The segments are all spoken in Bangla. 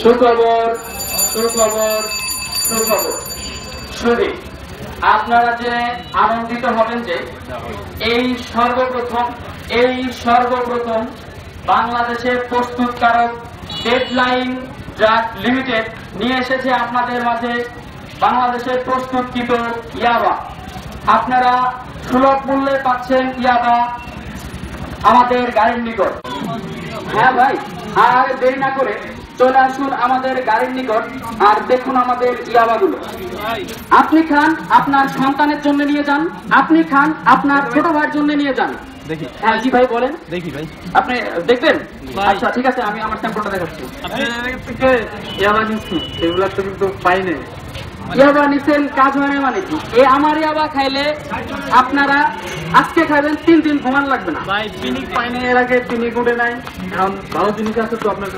সুখবর সুখবর সুখবর। শুধু আপনারা যে আনন্দিত হবেন যে এই সর্বপ্রথম এই সর্বপ্রথম বাংলাদেশের প্রস্তুতকারক ডেডলাইন ড্রাগ লিমিটেড নিয়ে এসেছে আপনাদের মাঝে বাংলাদেশের প্রস্তুতকৃত ইয়াবা। আপনারা সুলভ মূল্যে পাচ্ছেন ইয়াবা আমাদের গাড়ির নিকট। হ্যাঁ ভাই আর দেরি না করে চলে আসুন আমাদের গাড়ির নিকট আর দেখুন আমাদের ইয়াবাগুলো। আপনি খান আপনার সন্তানের জন্য নিয়ে যান আপনি খান আপনার ছোট ভাইয়ের জন্য নিয়ে যান। দেখি। হ্যাঁ জি ভাই বলেন। দেখি ভাই। আপনি দেখবেন। আচ্ছা ঠিক আছে আমি আমার স্যাম্পলটা দেখাচ্ছি। ইয়াবা এগুলা তো কিন্তু পাই নাই। ইয়াবা নিছেন কাজ হয় না মানে কি? এই আমার ইয়াবা খাইলে আপনারা আজকে খাবেন তিন দিন ঘুমান লাগবে না। ভাই পিনিক পাই এর আগে পিনিক উঠে নাই। এখন ভালো জিনিস আছে তো আপনার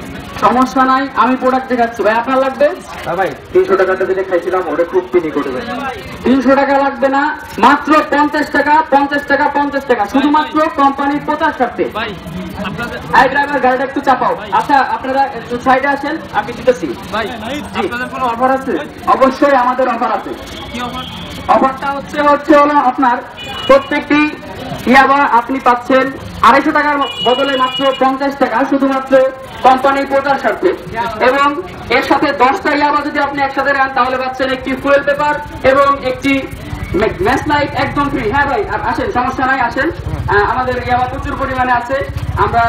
সমস্যা নাই আমি প্রোডাক্ট দেখাচ্ছি। ভাই আপনার লাগবে? ভাই। তিনশো টাকাটা দিলে খাইছিলাম ওটা খুব করবে তিনশো টাকা লাগবে না মাত্র পঞ্চাশ টাকা পঞ্চাশ টাকা পঞ্চাশ ভাই ড্রাইভার গাড়িটা একটু চাপাও। আচ্ছা আপনারা সাইডে আসেন আমি দিতেছি। ভাই আপনাদের কোনো অফার আছে? অবশ্যই আমাদের অফার আছে। কি অফার অফারটা হচ্ছে হচ্ছে হলো আপনার প্রত্যেকটি ইয়াবা আপনি পাচ্ছেন আড়াইশো টাকার বদলে মাত্র পঞ্চাশ টাকা শুধুমাত্র কোম্পানির প্রচার স্বার্থে এবং এর সাথে দশটা ইয়াবা যদি আপনি একসাথে নেন তাহলে পাচ্ছেন একটি ফুয়েল পেপার এবং একটি ম্যাচ লাইট একদম ফ্রি হ্যাঁ ভাই আসেন সমস্যা নাই আসেন। আমাদের ইয়াবা প্রচুর পরিমাণে আছে। আমরা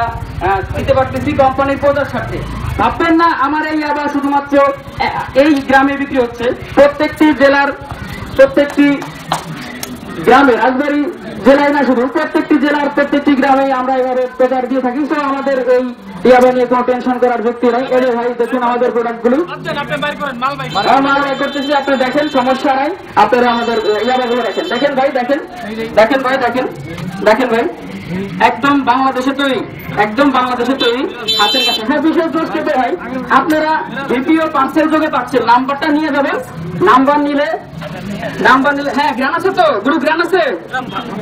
দিতে পারতেছি কোম্পানির স্বার্থে। ভাববেন না আমার এই ইয়াবা শুধুমাত্র এই গ্রামে বিক্রি হচ্ছে। প্রত্যেকটি জেলার প্রত্যেকটি গ্রামে রাজবাড়ী জেলায় না শুধু প্রত্যেকটি জেলার প্রত্যেকটি গ্রামে আমরা এভাবে প্রচার দিয়ে থাকি। তো আমাদের এই ইয়াবা নিয়ে কোনো টেনশন করার ব্যক্তি নাই। ভাই দেখুন আমাদের প্রোডাক্টগুলো। আপনি মাল ভাই মাল বের করতেছি আপনি দেখেন সমস্যা নাই। আপনারা আমাদের ইয়াবা গুলো দেখেন। দেখেন ভাই দেখেন। দেখেন ভাই দেখেন। দেখেন ভাই। একদম বাংলাদেশে তৈরি। একদম বাংলাদেশে তৈরি হাতের কাছে। হ্যাঁ বিশেষ দোষ পেতে ভাই আপনারা ভিপিও পার্সেল যোগে পাচ্ছেন। নাম্বারটা নিয়ে যাবেন। নাম্বার নিলে নাম্বার নিলে হ্যাঁ গ্রান আছে তো গ্রুপ গ্রান আছে।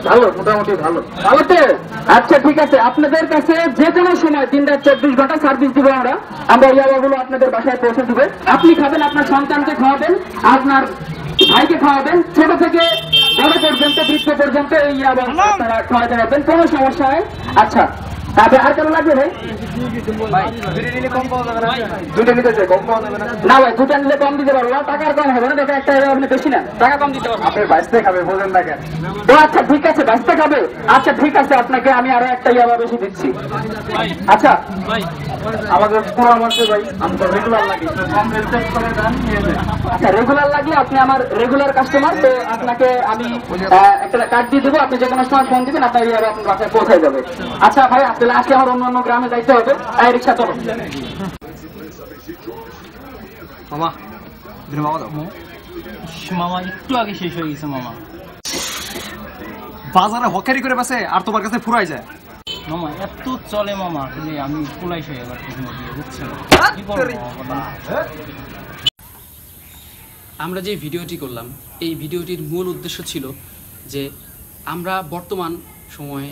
ভালো, মোটামুটি ভালো। ভালো তো? আচ্ছা ঠিক আছে। আপনাদের কাছে যে কোনো সময় তিন রাত চব্বিশ ঘণ্টা সার্ভিস দিব আমরা। আমরা ইয়াবাগুলো আপনাদের বাসায় পৌঁছে দিবে। আপনি খাবেন, আপনার সন্তানকে খাওয়াবেন, আপনার ভাইকে খাওয়াবেন। ছোট থেকে বড় পর্যন্ত, বৃদ্ধ পর্যন্ত এই ইয়াবা আপনারা খাওয়াতে পারবেন। কোনো সমস্যা নেই। আচ্ছা তারপরে আর কেন লাগবে ভাই? দুটো নিতে চাই কম পাওয়া যাবে না। না ভাই দুটো নিলে কম দিতে পারব না টাকার কম হবে না দেখে একটা আপনি বেশি না টাকা কম দিতে পারব। আপনি খাবে বলেন না কেন। ও আচ্ছা ঠিক আছে বাইশতে খাবে। আচ্ছা ঠিক আছে আপনাকে আমি আরও একটা ইয়াবা বেশি দিচ্ছি। আচ্ছা। ভাই। আমাদের ভাই আমরা রেগুলার লাগি। কম রেট করে দাম নিয়ে আচ্ছা রেগুলার লাগলে আপনি আমার রেগুলার কাস্টমার তো আপনাকে আমি একটা কার্ড দিয়ে দেবো আপনি যে কোনো সময় ফোন দিবেন আপনার ইয়াবা আপনার বাসায় পৌঁছায় যাবে। আচ্ছা ভাই আসলে আজকে আমার অন্য অন্য গ্রামে যাইতে হবে তাই রিক্সা চলো। মামা মামা দাও। মামা একটু আগে শেষ হয়ে গেছে মামা। বাজারে হকারি করে বাসে আর তোমার কাছে ফুরাই যায়। মামা এত চলে মামা। আসলে আমি হয়ে এবার মামা? আমরা যে ভিডিওটি করলাম এই ভিডিওটির মূল উদ্দেশ্য ছিল যে আমরা বর্তমান সময়ে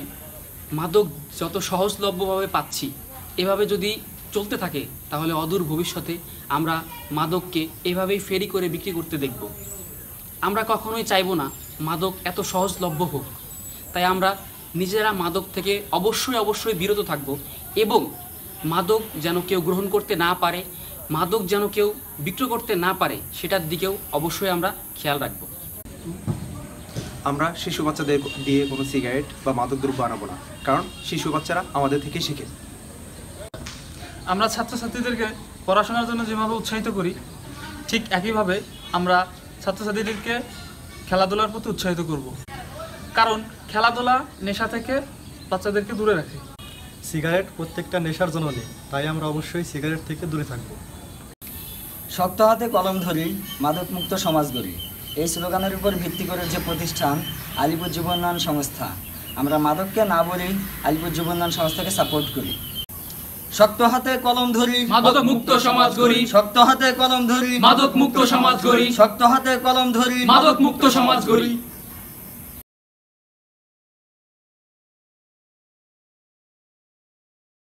মাদক যত সহজলভ্যভাবে পাচ্ছি, এভাবে যদি চলতে থাকে, তাহলে অদূর ভবিষ্যতে আমরা মাদককে এভাবেই ফেরি করে বিক্রি করতে দেখব। আমরা কখনোই চাইব না মাদক এত সহজলভ্য হোক। তাই আমরা নিজেরা মাদক থেকে অবশ্যই অবশ্যই বিরত থাকব এবং মাদক যেন কেউ গ্রহণ করতে না পারে, মাদক যেন কেউ বিক্রি করতে না পারে, সেটার দিকেও অবশ্যই আমরা খেয়াল রাখব। আমরা শিশু বাচ্চাদের দিয়ে কোনো সিগারেট বা মাদক দ্রব্য আনাবো না কারণ শিশু বাচ্চারা আমাদের থেকে শিখে। আমরা ছাত্রছাত্রীদেরকে পড়াশোনার জন্য যেভাবে উৎসাহিত করি ঠিক একইভাবে আমরা ছাত্রছাত্রীদেরকে খেলাধুলার প্রতি উৎসাহিত করব। কারণ খেলাধুলা নেশা থেকে বাচ্চাদেরকে দূরে রাখে। সিগারেট প্রত্যেকটা নেশার জন্য নেই তাই আমরা অবশ্যই সিগারেট থেকে দূরে থাকব। শক্ত হাতে কলম ধরি মাদকমুক্ত সমাজ গড়ি। এই স্লোগানের উপর ভিত্তি করে যে প্রতিষ্ঠান আলিপুর যুবোন্নয়ন সংস্থা আমরা মাদককে না বলি আলিপুর যুবোন্নয়ন সংস্থাকে সাপোর্ট করি। শক্ত হাতে কলম ধরি মাদক মুক্ত সমাজ গড়ি। শক্ত হাতে কলম ধরি মাদক মুক্ত সমাজ গড়ি। শক্ত হাতে কলম ধরি মাদক মুক্ত সমাজ গড়ি।